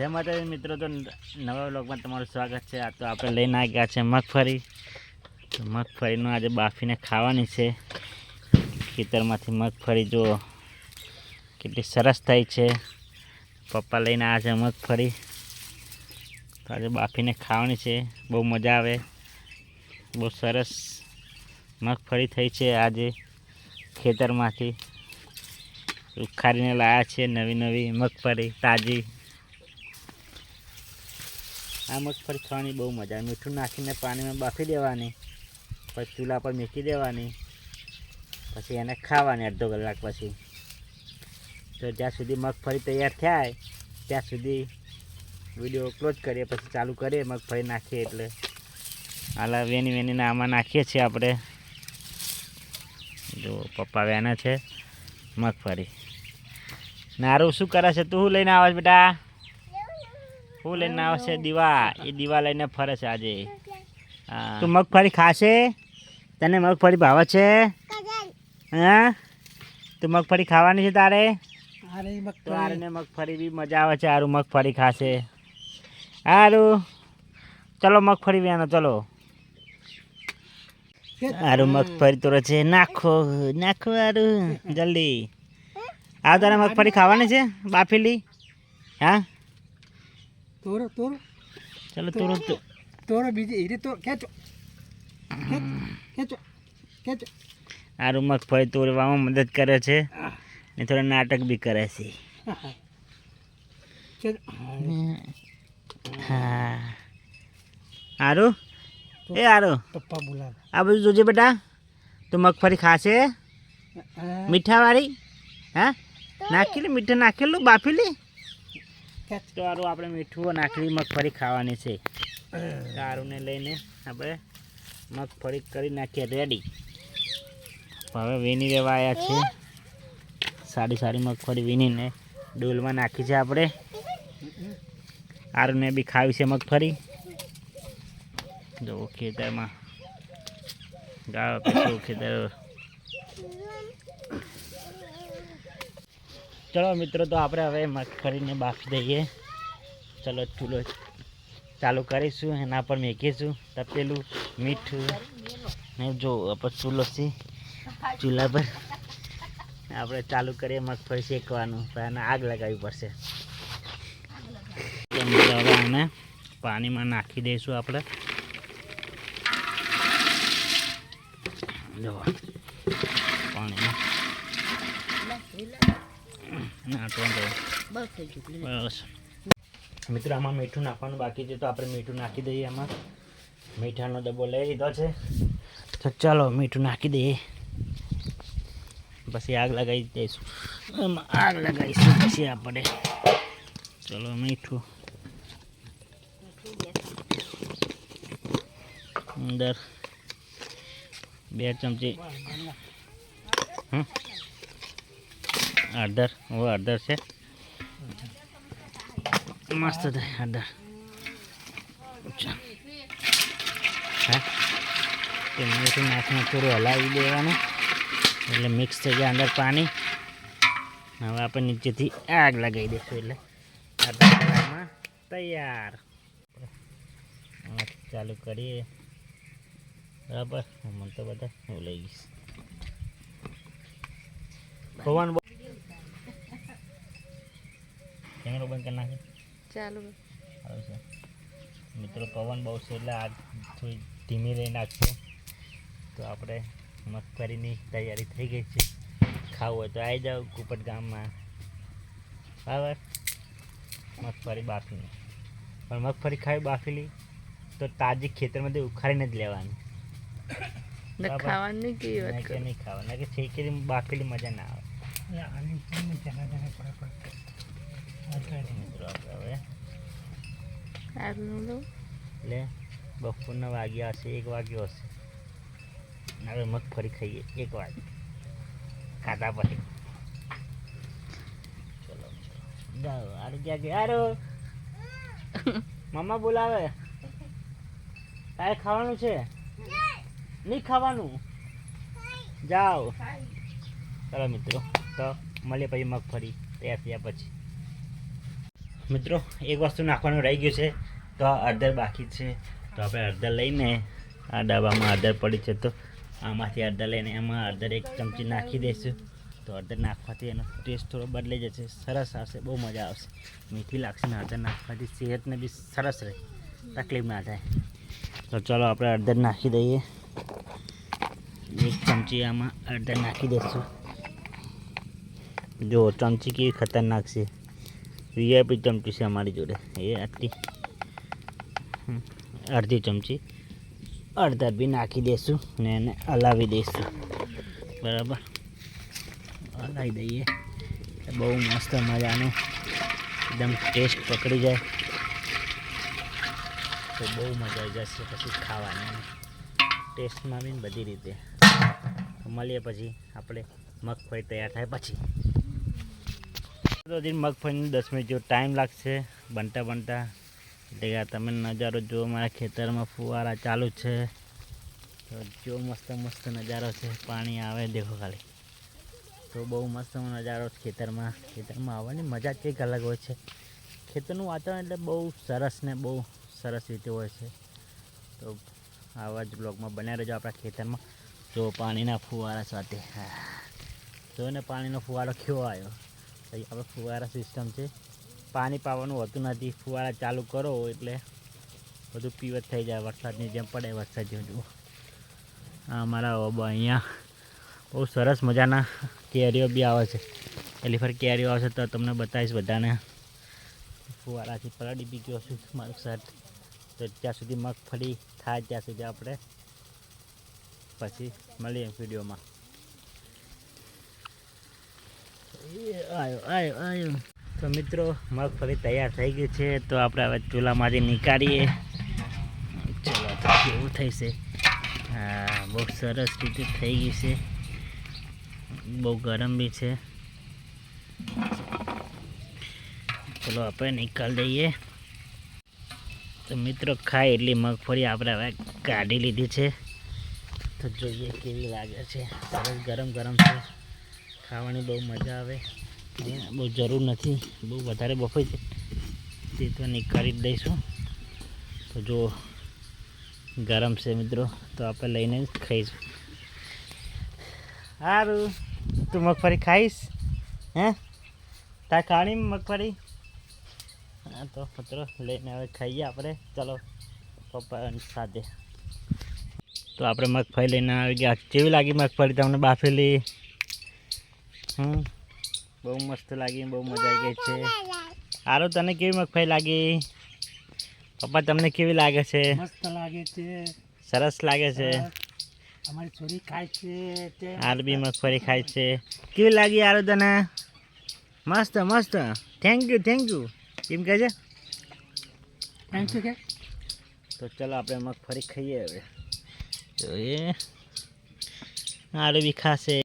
જય માતાજી, મિત્રો, તો નવા બ્લોગમાં તમારું સ્વાગત છે. આ તો આપણે લઈને આવ્યા છે મગફળી. તો મગફળીનું આજે બાફીને ખાવાની છે. ખેતરમાંથી મગફળી જો કેટલી સરસ થઈ છે. પપ્પા લઈને આવ્યા છે મગફળી. તો આજે બાફીને ખાવાની છે. બહુ મજા આવે. બહુ સરસ મગફળી થઈ છે આજે ખેતરમાંથી. ઉખાડીને લાવ્યા છે નવી નવી મગફળી, તાજી. આ મગફળી ખાવાની બહુ મજા આવે. મીઠું નાખીને પાણીમાં બાફી દેવાની, પછી ચૂલા પર મૂકી દેવાની, પછી એને ખાવાની અડધો કલાક પછી. તો જ્યાં સુધી મગફળી તૈયાર થાય, ત્યાં સુધી વીડિયો ક્લોઝ કરીએ, પછી ચાલુ કરીએ મગફળી નાખીએ એટલે. હાલા વેની વેનીને આમાં નાખીએ છીએ આપણે. જો પપ્પા વેના છે મગફળી નારું શું કરે છે? તું લઈને આવે બેટા? શું લઈને આવે છે દીવા. એ દીવા લઈને ફરે છે આજે. હા. તું મગફળી ખાશે? તને મગફળી ભાવે છે? હા? તું મગફળી ખાવાની છે તારે? તારે મગફળી બી મજા આવે છે. સારું મગફળી ખાશે. સારું ચલો મગફળી વ્યાનો ચલો. સારું મગફળી તોરે છે નાખો નાખો સારું જલ્દી. આ તારે મગફળી ખાવાની છે બાફેલી? હા? તોરો તોરો. ચાલો તોરો તોરો બીજી એ તો ખેંચો. ખેંચો ખેંચો આરું મગફળી તોડવામાં મદદ કરે છે ને થોડા નાટક બી કરે છે. હા આરું એ આરું પપ્પા બોલાવે. આ બધું જોજે બેટા. તું મગફળી ખાશે. મીઠાવાળી હા? નાખેલી મીઠા નાખેલું બાફેલી આરું આપણે મીઠું નાખી મગફળી ખાવાની છે. સારુંને લઈને આપણે મગફળી કરી નાખીએ રેડી હવે વીની લેવા આવ્યા છે સારી સારી મગફળી વીણીને ડોલમાં નાખી છે આપણે. આરુને બી ખાવી છે મગફળી. જો ખેતરમાં. ગાળો ખેતર. ચલો મિત્રો, તો આપણે હવે મગફળીને બાફી દઈએ. ચલો, ચૂલો ચાલુ કરીશું, એના પર મેકીશું તપેલું, મીઠું ને જો આપણે ચૂલો છે, ચૂલા પર. આપણે ચાલુ કરીએ મગફળી શેકવાનું એને આગ લગાવવી પડશે. હવે આને પાણીમાં નાખી દઈશું આપણે. જો પાણીમાં નાખવાનું બસ. મિત્રો આમાં મીઠું નાખવાનું બાકી છે તો આપણે મીઠું નાખી દઈએ આમાં. મીઠાનો ડબ્બો લઈ લીધો છે. તો ચાલો મીઠું નાખી દઈએ. પછી આગ લગાવી દઈશું. આમાં આગ લગાવીશું પછી આપણે. ચલો મીઠું. અંદર બે ચમચી. હમ? હળદર ઓ હળદર છે મસ્ત થાય હળદર હા મીઠું નાખીને થોડું હલાવી દેવાનું એટલે મિક્સ થઈ જાય અંદર પાણી હવે આપણે નીચેથી આગ લગાવી દઈશું એટલે અડધા તૈયાર ચાલુ કરીએ બરાબર મને તો બધા હું લઈ ગઈશ પવન બહુ કેમેરો બંધ કરી નાખે. ચાલુ. આવે છે. મિત્રો પવન બહુ છે એટલે આગ થોડી ધીમી રહી નાખશે તો આપણે મગફળીની તૈયારી થઈ ગઈ છે. ખાવું હોય તો આવી જાઓ કુપટ ગામમાં. બરાબર? મગફળી બાફીને. પણ મગફળી ખાવી બાફેલી તો તાજી ખેતરમાંથી ઉખાડીને જ લેવાની. ખાવાની નહીં ખાવા ના કે શેકેલી બાફેલી મજા ના આવે આની કેમ જરા જરા પડે પડે મિત્રો આપણે હવે સારું લો એટલે બપોરના વાગ્યા હશે એક વાગ્યો હશે. અને હવે મગફળી ખાઈએ એક વાગે. ખાધા પછી. ચલો ચલો. જાઓ ક્યાં ગયા આરો મમ્મા બોલાવે. તારે ખાવાનું છે? નહીં ખાવાનું? જાઓ. ચલો મિત્રો તો મળીએ પછી મગફળી તૈયાર થયા પછી. મિત્રો, એક વસ્તુ નાખવાનું રહી ગયું છે તો હળદર બાકી છે. તો આપણે અડધર લઈને આ ડબ્બામાં અડધર પડી છે તો આમાંથી અડધર લઈને એમાં અડધર એક ચમચી નાખી દઈશું. તો અડધર નાખવાથી એનો ટેસ્ટ થોડો બદલાઈ જશે. સરસ આવશે, બહુ મજા આવશે. મીઠી લાગશે ને અડધર નાખવાથી સેહતને બી સરસ રહે. તકલીફ ના થાય. તો ચાલો આપણે અડધર નાખી દઈએ. એક ચમચી આમાં અડધર નાખી દઈશું. જો ચમચી કેવી ખતરનાક છે. વીઆઈપી ચમચી છે અમારી જોડે. એ આટલી. અડધી ચમચી. અડધા બી નાખી દઈશું ને એને હલાવી દઈશું બરાબર? હલાવી દઈએ. બહુ મસ્ત મજાનું. એકદમ ટેસ્ટ પકડી જાય. તો બહુ મજા આવી જશે પછી ખાવાની ટેસ્ટમાં બી બધી રીતે. મળીએ પછી. આપણે મગફળી તૈયાર થાય પછી. હજી મગફળીને દસ મિનિટ જેવો ટાઈમ લાગશે. બનતા બનતા. એટલે આ તમે નજારો જુઓ, મારા ખેતરમાં ફુવારા ચાલુ છે. તો જો મસ્ત મસ્ત નજારો છે. પાણી આવે, દેખો ખાલી. તો બહુ મસ્ત નજારો ખેતરમાં. ખેતરમાં આવવાની મજા કંઈક અલગ હોય છે. ખેતરનું વાતાવરણ એટલે બહુ સરસ ને બહુ સરસ રીતે હોય છે. તો આવા જ બ્લોગમાં બન્યા રહેજો આપણા ખેતરમાં. જો પાણીના ફુવારા સાથે. હા. જો ને પાણીનો ફુવારો કેવો આવ્યો. આપણે ફુવારા સિસ્ટમ છે. પાણી પાવાનું હોતું નથી. ફુવારા ચાલુ કરો એટલે બધું પીવત થઈ જાય. વરસાદની જેમ પડે વરસાદ જેમ જુઓ. આ અમારા ઓબા અહીંયા બહુ સરસ મજાના કેરીઓ બી આવે છે. પહેલી ફર કેરીઓ આવશે તો તમને બતાવીશ બધાને. ફુવારાથી પલળી બી ગયો છું મારું શર્ટ તો ત્યાં સુધી મગફળી થાય ત્યાં સુધી આપણે પછી મળીએ વિડીયોમાં. એ આયો આયો આયો. તો મિત્રો મગફળી તૈયાર થઈ ગઈ છે, તો આપણે હવે ચૂલામાંથી નીકાળીએ. ચલો, તો કેવું થઈ છે? હા, બહુ સરસ રીતે થઈ ગઈ છે. બહુ ગરમ બી છે. ચલો, આપણે નીકાળી દઈએ. તો મિત્રો ખાય એટલી મગફળી આપણે હવે કાઢી લીધી છે. તો જોઈએ કેવી લાગે છે. સરસ ગરમ ગરમ છે. ખાવાની બહુ મજા આવે. બહુ જરૂર નથી. બહુ વધારે બફે છે. તે તો નીકાળી જ દઈશું. તો જો, ગરમ છે મિત્રો, તો આપણે લઈને જ ખાઈશું. સારું તું મગફળી ખાઈશ? હે? તા ખાણી મગફળી? હા, તો મિત્રો, લઈને હવે ખાઈએ આપણે. ચલો, પપ્પા સાથે. તો આપણે મગફળી લઈને આવી ગયા. કેવી લાગી મગફળી તમને બાફેલી? હમ. બહુ મસ્ત લાગી બહુ મજા આવી ગઈ છે. આરો તને કેવી મગફળી લાગી? પપ્પા તમને કેવી લાગે છે? મસ્ત લાગે છે. સરસ લાગે છે. અમારી છોરી ખાય છે આરબી મગફળી ખાય છે. કેવી લાગી આરો તને? મસ્ત મસ્ત. થેન્ક યુ થેન્ક યુ કેમ કહે છે? થેન્ક યુ કે તો ચલો આપણે મગફળી ખાઈએ હવે. તો એ આરો બી ખાશે.